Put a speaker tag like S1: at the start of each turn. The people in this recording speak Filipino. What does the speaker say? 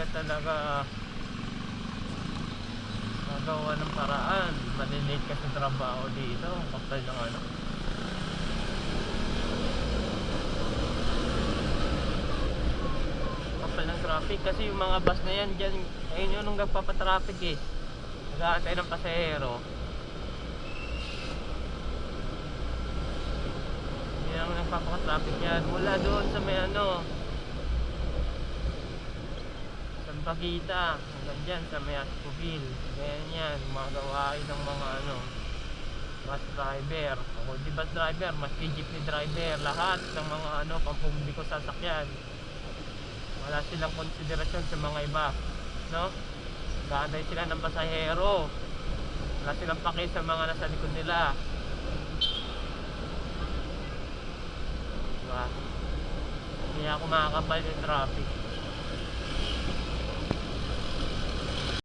S1: Kumbaga talaga magawa ng paraan. Malilate ka sa trabaho dito. Kapal ng ano. Kapal ng traffic. Kasi yung mga bus na yan dyan, ayun yun nung nagpapatraffic eh. Nag-aantay ng pasahero. Yan ang nagpapaka-traffic yan. Mula doon sa may ano, sa Bagita, hanggang dyan sa may Ascoville. Ganyan yan, mga gawain ng mga ano, bus driver. O di bus driver, maski jeepney driver, lahat ng mga ano, pampubliko sasakyan. Wala silang konsiderasyon sa mga iba, no? Gaantay sila ng pasahero. Wala silang paki sa mga nasa likod nila. Diba? Hindi ako makakapal yung traffic.